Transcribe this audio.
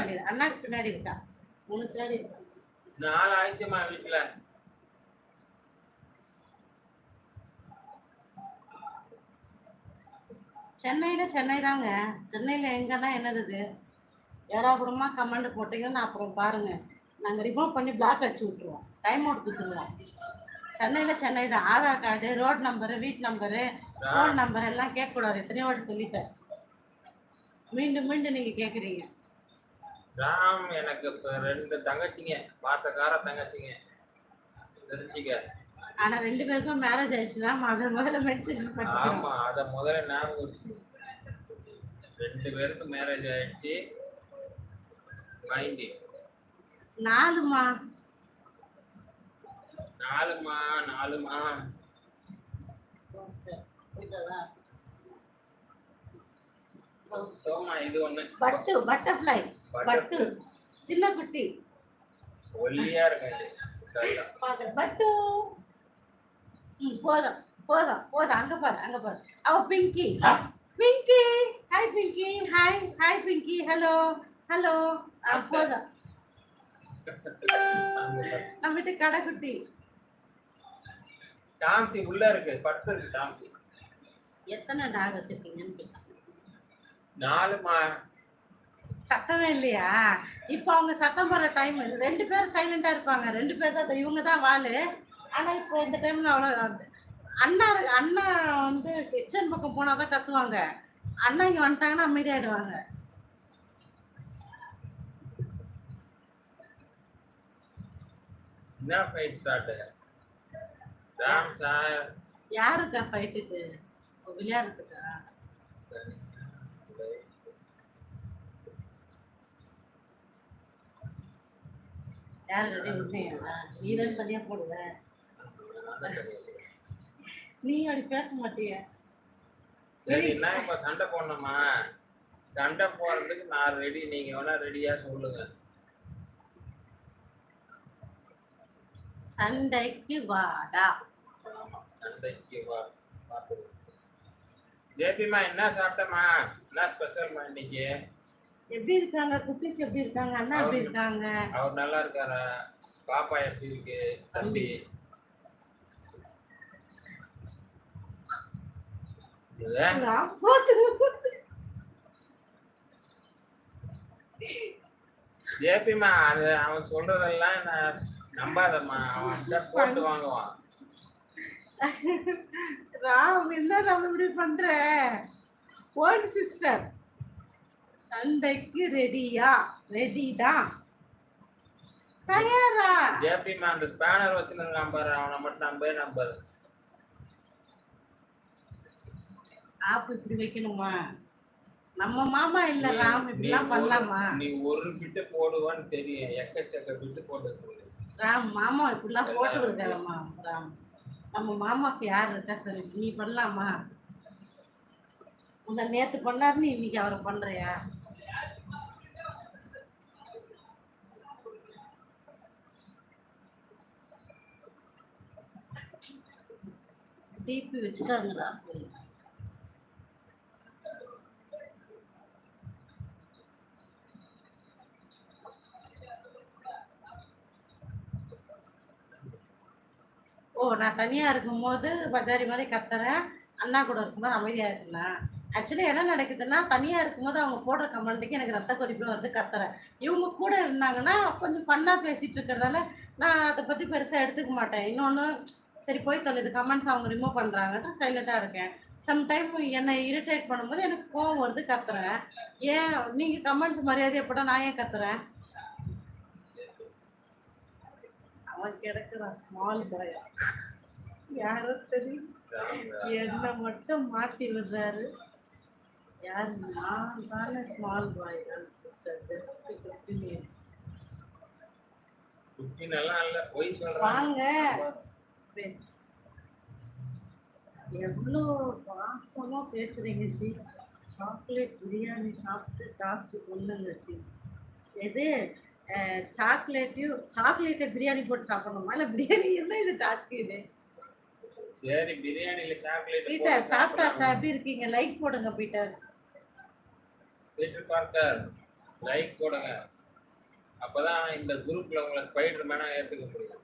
அண்ணாக்கு பின்னாடி இருக்கா? உனக்கு பின்னாடி இருக்கா? நாலு ஆயிடுச்சுமா வீட்டுல. சென்னையில சென்னை தாங்க. சென்னையில எங்கன்னா என்னது இது? ஏடாபுடமா கமெண்ட் போட்டீங்கன்னா அப்புறம் பாருங்க. நாங்க ரிமூவ் பண்ணி பிளாக் அடிச்சு விட்டுருவோம். டைம் அவுட் கொடுத்துருவோம். சென்னையில சென்னை தான். ஆதார் கார்டு ரோட் நம்பரு வீட் நம்பரு ஃபோன் நம்பர் எல்லாம் கேட்கக்கூடாது. எத்தனையோ வாட்டி சொல்லிட்டேன். மீண்டும் மீண்டும் நீங்க கேக்குறீங்க. ராம் எனக்கு இப்ப ரெண்டு தங்கச்சிங்க பாசக்கார தங்கச்சிங்க. தெரிஞ்சுக்க. ஆனா ரெண்டு பேருக்கும் மேரேஜ் ஆயிடுச்சுன்னா அதை முதல்ல மென்ஷன் ஆமா அத முதல்ல ஞாபகம். ரெண்டு பேருக்கு மேரேஜ் ஆயிடுச்சு. மைண்டி நாலுமா? நாலுமா நாலுமா? சோமா இது ஒண்ணு. பட்டு பட்டர்ஃப்ளை. பட்டு. சின்ன குட்டி. ஒல்லியா இருக்காது. பாக்க பட்டு. ம் போதும் போதும் போதும். அங்க பாரு அங்க பாரு. அவ Pinky. Pinky. Hi Pinky. Hi hi Pinky. Hello hello போதும். வீட்டு கடைக்குட்டி. டாம்சி உள்ள இருக்கு. பட்டு இருக்கு டாம்சி எத்தனை டாக் வச்சிருக்கீங்கன்னு கேட்டேன். நாலுமா சத்தமே இல்லையா? இப்போ அவங்க சத்தம் போடுற டைம் ரெண்டு பேரும் சைலண்டா இருப்பாங்க. ரெண்டு பேர் தான் இவங்க தான் வாளு ஆனா இப்போ இந்த டைம்ல அவ்வளோ அண்ணா அண்ணா வந்து கிச்சன் பக்கம் போனா தான் கத்துவாங்க. அண்ணா இங்க வந்துட்டாங்கன்னா அமைதியாயிடுவாங்க என்ன ஃபைட் ஸ்டார்ட் ராம் சார். யாருக்கா ஃபைட்டுக்கு விளையாடுறதுக்கா யார் ரெடி உண்மையா நீ தான் தனியா போடுவ. நீ அப்படி பேச மாட்டிய. சரி இப்ப சண்டை போடணுமா? சண்டை போடுறதுக்கு நான் ரெடி. நீங்க வேணா ரெடியா சொல்லுங்க. சண்டைக்கு வாடா. சண்டைக்கு வா. ஜேபிமா என்ன சாப்பிட்டமா என்ன ஸ்பெஷல்மா இன்னைக்கு? எப்படி இருக்காங்க? குட்டிஸ் எப்படி இருக்காங்க? அண்ணா எப்படி இருக்காங்க? அவர் நல்லா இருக்காரா? பாப்பா எப்படி இருக்கு? தம்பி. ஜேபிமா அது அவன் சொல்றதெல்லாம் நான் நம்பாதம்மா. அவன் போட்டு வாங்குவான். ராம் என்ன நம்ம இப்படி பண்ற? ஓன் சிஸ்டர் சண்டைக்கு ரெடியா? ரெடி தான் தயாரா ஜேபிமா அந்த ஸ்பேனர் வச்சு நம்பாரு அவனை மட்டும் நம்பவே நம்பாரு ஆப் இப்படி வைக்கணுமா? நம்ம மாமா இல்ல ராம் இப்படிலாம் பண்ணலாமா? நீ ஒரு பிட்டு போடுவான்னு தெரியும் எக்கச்சக்க பிட்டு போட்டு ராம் மாமா இப்படிலாம் போட்டு விடுக்காதம்மா ராம். நம்ம மாமாக்கு யார் இருக்கா சரி நீ பண்ணலாமா? உன்னை நேத்து பண்ணாருன்னு இன்னைக்கு அவரை பண்றியா? டிபி வச்சுட்டாங்களா? ஓ நான் தனியாக இருக்கும்போது பஜாரி மாதிரி கத்துறேன். அண்ணா கூட இருக்கும்போது அமைதியாக இருக்குண்ணா ஆக்சுவலி என்ன நடக்குதுன்னா தனியாக இருக்கும்போது அவங்க போடுற கமெண்ட்டுக்கு எனக்கு ரத்த கொதிப்பு வந்து கத்துறேன். இவங்க கூட இருந்தாங்கன்னா கொஞ்சம் ஃபன்னாக பேசிகிட்டு இருக்கிறதால நான் அதை பற்றி பெருசாக எடுத்துக்க மாட்டேன். இன்னொன்று சரி போய் தள்ளுது கமெண்ட்ஸ் அவங்க ரிமூவ் பண்றாங்கன்ட்டு சைலண்டா இருக்கேன். சம்டைம் என்னை இரிட்டேட் பண்ணும்போது எனக்கு கோவம் வருது கத்துறேன். ஏன்? நீங்க கமெண்ட்ஸ் மரியாதையை போட்டா நான் ஏன் கத்துறேன்? அவன் கிடக்குறான் ஸ்மால் பாய் யாரோ தெரியும் என்னை மட்டும் மாட்டி விடுறாரு. யார்? நான் தானே ஸ்மால் பாய் தான் சிஸ்டர் ஜஸ்ட் ஃபிஃப்டீன் இயர்ஸ் வாங்க. எவ்வளோ பாசமா பேசுறீங்க ஜி. சாக்லேட் பிரியாணி சாப்பிட்டு டாஸ்க்கு கொண்டுங்க ஜி. எது? சாக்லேட்டையும் சாக்லேட்டை பிரியாணி போட்டு சாப்பிடணுமா? இல்லை பிரியாணி என்ன இது டாஸ்க் இது? சரி பிரியாணில சாக்லேட் பீட்டர் சாப்பிட்டாச்சா? எப்படி இருக்கீங்க? லைக் போடுங்க பீட்டர். பீட்டர் பார்க்கர் லைக் போடுங்க. அப்பதான் இந்த குரூப்ல உங்களை ஸ்பைடர் மேனா ஏத்துக்க முடியும்.